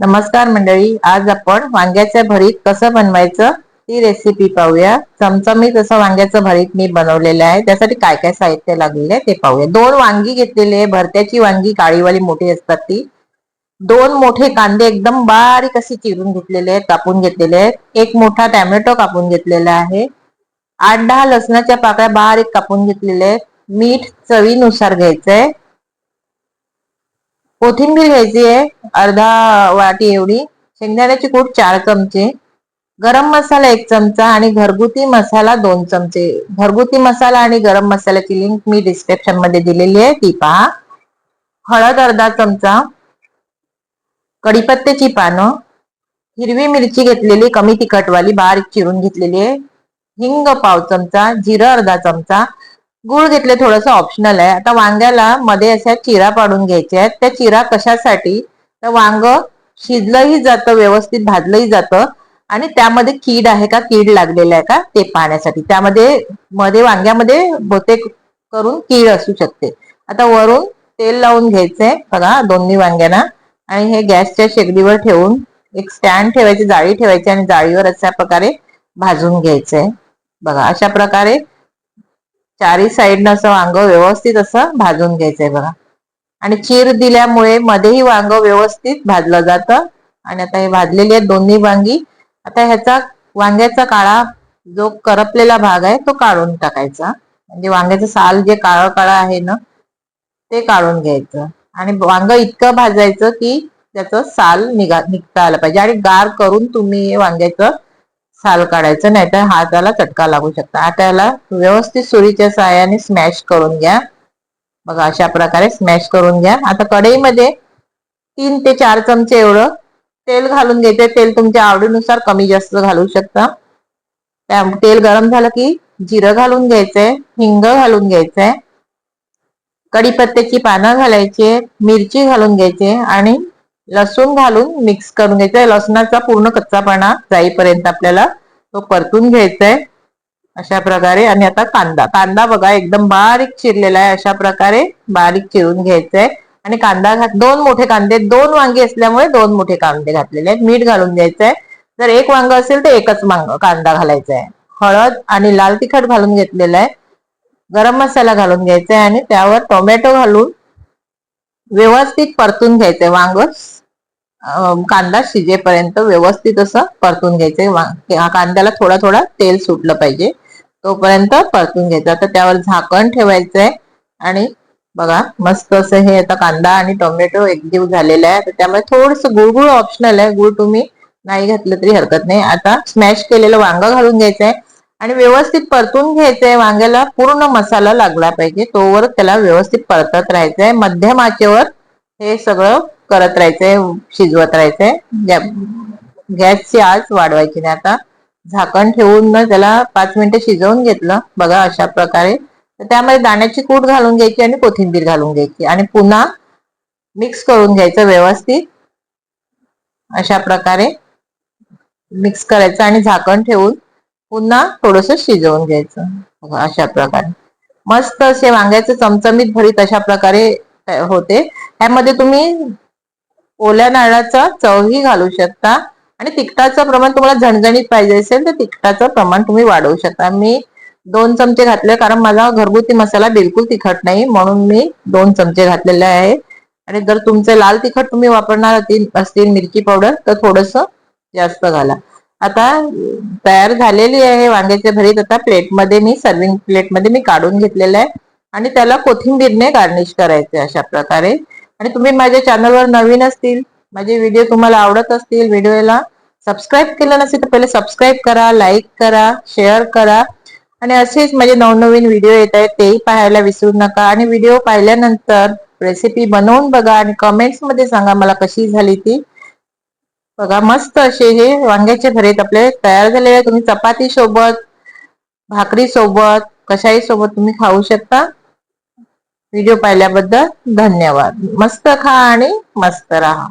नमस्कार मंडळी आज आपण वांग्याच्या भरीत कसं बनवायचं ती रेसिपी पाहूया. चमचमीत असं वांग्याचं भरीत मी बनवलेलं आहे. त्यासाठी काय काय साहित्य लागलेलं आहे ते पाहूया. दोन वांगी घेतलेली आहे. भरत्याची वांगी काळीवाली मोठी असतात ती. दोन मोठे कांदे एकदम बारीक असे चिरून घेतलेले आहेत कापून घेतलेले आहेत. एक मोठा टॅमॅटो कापून घेतलेला आहे. आठ दहा लसणाच्या पाकळ्या बारीक कापून घेतलेल्या आहेत. मीठ चवीनुसार घ्यायचंय. कोथिंबीर घ्यायची आहे अर्धा वाटी एवढी. शेंगदाण्याची कूट चार चमचे. गरम मसाला एक चमचा आणि घरगुती मसाला दोन चमचे. घरगुती मसाला आणि गरम मसाल्याची लिंक मी डिस्क्रिप्शनमध्ये दिलेली आहे ती पहा. हळद अर्धा चमचा. कडीपत्त्याची पानं. हिरवी मिरची घेतलेली कमी तिखटवाली बारीक चिरून घेतलेली आहे. हिंग पाव चमचा जिरं अर्धा चमचा. गुळ घेतले थोडस ऑप्शनल आहे. आता वांग्याला मध्ये अशा चिरा पाडून घ्यायच्या आहेत. त्या चिरा कशासाठी? तर वांग शिजलंही जातं व्यवस्थित भाजलंही जातं. आणि त्यामध्ये कीड आहे का? कीड लागलेला आहे का? ते पाहण्यासाठी. त्यामध्ये मध्ये वांग्यामध्ये बहुतेक करून कीड असू शकते. आता वरून तेल लावून घ्यायचंय. बघा दोन्ही वांग्यांना. आणि हे गॅसच्या शेगडीवर ठेवून एक स्टँड ठेवायची जाळी ठेवायची आणि जाळीवर अशा प्रकारे भाजून घ्यायचंय. बघा अशा प्रकारे चारी साईडनं असं वांग व्यवस्थित असं भाजून घ्यायचंय बघा. आणि चीर दिल्यामुळे मध्येही वांग व्यवस्थित भाजलं जातं. आणि आता हे भाजलेली आहेत दोन्ही वांगी. आता ह्याचा वांग्याचा काळा जो करपलेला भाग आहे तो काढून टाकायचा. म्हणजे वांग्याचं साल जे काळं काळं आहे ना ते काढून घ्यायचं. आणि वांग इतकं भाजायचं की त्याचं साल निघा निघता आलं पाहिजे. आणि गार करून तुम्ही हे वांग्याचं साल काढायचं नाही तर हाताला चटका लागू शकता. आता याला व्यवस्थित सुरीच्या साह्याने स्मॅश करून घ्या. बघा अशा प्रकारे स्मॅश करून घ्या. आता कढईमध्ये तीन ते चार चमचे एवढं तेल घालून घ्यायचे. तेल तुमच्या आवडीनुसार कमी जास्त घालू शकता. त्या तेल गरम झालं की जिरं घालून घ्यायचंय हिंग घालून घ्यायचंय. कढीपत्त्याची पानं घालायची मिरची घालून घ्यायची आणि लसूण घालून मिक्स करून घ्यायचंय. लसणाचा पूर्ण कच्चापणा जाईपर्यंत आपल्याला तो परतून घ्यायचा आहे अशा प्रकारे आणि आता कांदा. कांदा बघा एकदम बारीक चिरलेला आहे. अशा प्रकारे बारीक चिरून घ्यायचंय. आणि कांदा घात दोन मोठे कांदे. दोन वांगे असल्यामुळे दोन मोठे कांदे घातलेले आहेत. मीठ घालून द्यायचंय जर एक वांग असेल तर एकच वांग कांदा घालायचा आहे हळद आणि लाल तिखट घालून घेतलेलं आहे. गरम मसाला घालून घ्यायचा आहे आणि त्यावर टोमॅटो घालून व्यवस्थित परतून घ्यायचंय वांग. कांदा शिजेपर्यंत व्यवस्थित असं परतून घ्यायचंय कांद्याला थोडा थोडा तेल सुटलं पाहिजे. तोपर्यंत परतून घ्यायचं. आता त्यावर झाकण ठेवायचंय. आणि बघा मस्त असं हे आता कांदा आणि टोमॅटो एकजीव झालेला आहे. तर त्यामुळे थोडस गुळगुळ ऑप्शनल आहे. गुळ तुम्ही नाही घातलं तरी हरकत नाही. आता स्मॅश केलेलं वांग घालून घ्यायचंय. आणि व्यवस्थित परतून घ्यायचंय. वांग्याला पूर्ण मसाला लागला पाहिजे. तोवर त्याला व्यवस्थित परतत राहायचंय. मध्यम आचेवर हे सगळं करत राहायचंय शिजवत राहायचंय. गॅसची आज वाढवायची नाही आता. झाकण ठेवून त्याला पाच मिनिटं शिजवून घेतलं. बघा अशा प्रकारे. तर त्यामध्ये दाण्याची कूट घालून घ्यायची आणि कोथिंबीर घालून घ्यायची. आणि पुन्हा मिक्स करून घ्यायचं व्यवस्थित. अशा प्रकारे मिक्स करायचं आणि झाकण ठेवून पुन्हा थोडस शिजवून घ्यायचं. अशा प्रकारे. मस्त असे वांग्याचे चमचमीत भरीत अशा प्रकारे होते. त्यामध्ये तुम्ही ओल्या नारळाचा चवही घालू शकता आणि तिखटाचं प्रमाण तुम्हाला झणझणीत पाहिजे असेल तर तिखटाचं प्रमाण तुम्ही वाढवू शकता. मी दोन चमचे घातले कारण माझा घरगुती मसाला बिलकुल तिखट नाही म्हणून मी दोन चमचे घातलेले आहे. आणि जर तुमचे लाल तिखट तुम्ही वापरणार असतील मिरची पावडर तर थोडस जास्त घाला. आता तयार झालेली आहे वांग्याच्या भरीत. आता प्लेटमध्ये मी सर्विंग प्लेटमध्ये मी काढून घेतलेलं आहे. आणि त्याला कोथिंबीरने गार्निश करायचे अशा प्रकारे. आणि तुम्ही माझ्या चॅनलवर नवीन असतील माझे व्हिडिओ तुम्हाला आवडत असतील व्हिडिओला सबस्क्राईब केलं नसेल तर पहिले सबस्क्राईब करा लाईक करा शेअर करा. आणि असेच माझे नवनवीन व्हिडिओ येत आहेत तेही पाहायला विसरू नका. आणि व्हिडिओ पाहिल्यानंतर रेसिपी बनवून बघा आणि कमेंट्समध्ये सांगा मला कशी झाली ती. बघा मस्त असे हे वांग्याचे भरीत आपले तयार झालेले तुम्ही चपाती सोबत भाकरी सोबत कशाही सोबत तुम्ही खाऊ शकता. व्हिडिओ पाहिल्याबद्दल धन्यवाद. मस्त खा आणि मस्त राहा.